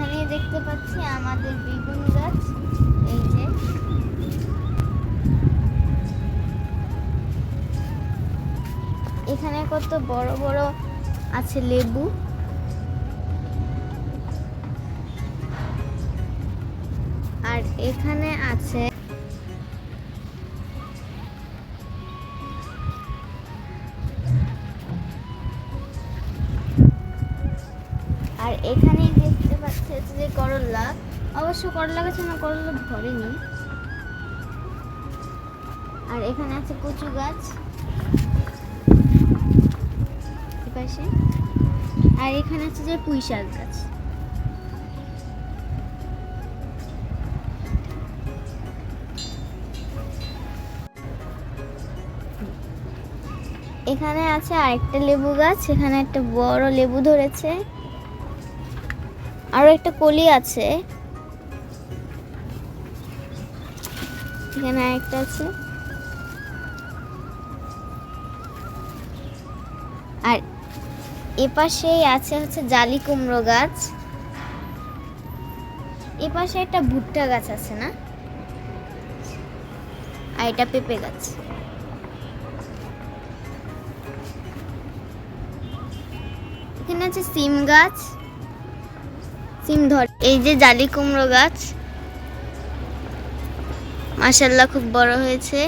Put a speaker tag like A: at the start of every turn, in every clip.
A: এখানেই দেখতে পাচ্ছি আমাদের বেগুন গাছ। এই যে। এখানে কত বড় বড় আছে লেবু। আর এখানে আছে আর এখানে দেখতে হচ্ছে যে করলা, অবশ্য করলা গাছে না করলা ধরেনি। আর এখানে আছে কচু গাছ। এপাশে আর এখানে আছে যে পুঁই শাক গাছ। এখানে আছে আরেকটা লেবু গাছ, এখানে একটা বড় লেবু ধরেছে। আরও একটা কলি আছে। এখানে আরেকটা আছে। আর এপাশেই আছে হচ্ছে জালি কুমড়ো গাছ। এপাশে একটা ভুট্টা গাছ আছে না? আর এটা পেঁপে গাছ। এখানে আছে সিম গাছ। সিম ধর। এই যে জালি কুমড়ো গাছ মাশাল্লাহ খুব বড় হয়েছে।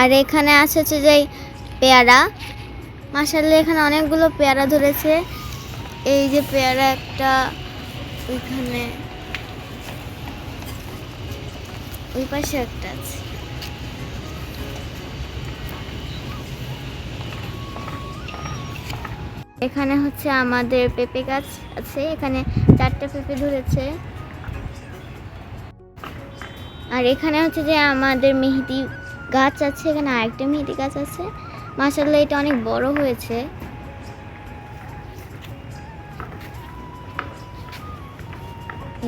A: আর এখানে আছে হচ্ছে যে পেয়ারা মাশাল্লাহ এখানে অনেকগুলো পেয়ারা ধরেছে। এই যে পেয়ারা একটা ওইখানে, ওই পাশে একটা আছে। এখানে হচ্ছে আমাদের পেঁপে গাছ আছে, এখানে চারটে পেঁপে ধরেছে। আর এখানে হচ্ছে যে আমাদের মেহেদি গাছ আছে, এখানে আরেকটা মেহেদি গাছ আছে। মাসাল্লাহ এটা অনেক বড় হয়েছে।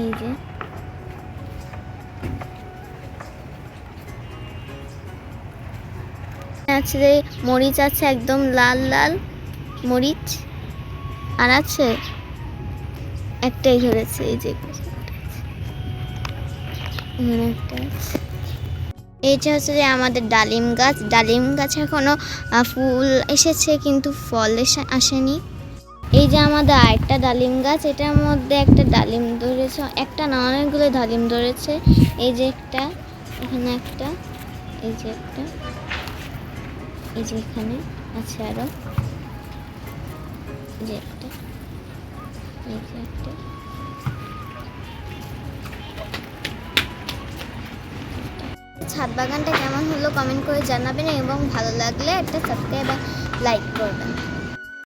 A: এই যে। আছে মরিচ আছে একদম লাল লাল। মরিচ আর আছে একটাই ধরেছে এই যে একটা। এইটা হচ্ছে যে আমাদের ডালিম গাছ। ডালিম গাছ এখনও আহ, ফুল এসেছে কিন্তু ফল এসে- আসেনি। এই যে আমাদের আরেকটা ডালিম গাছ এটার মধ্যে একটা ডালিম ধরেছে একটা না অনেকগুলো ডালিম ধরেছে। এই যে একটা এখানে একটা এই যে একটা এই যে এখানে আছে আরও। এই ছাদ বাগানটা কেমন হলো কমেন্ট করে জানাবেন এবং ভালো লাগলে একটা সাবস্ক্রাইব লাইক করবেন।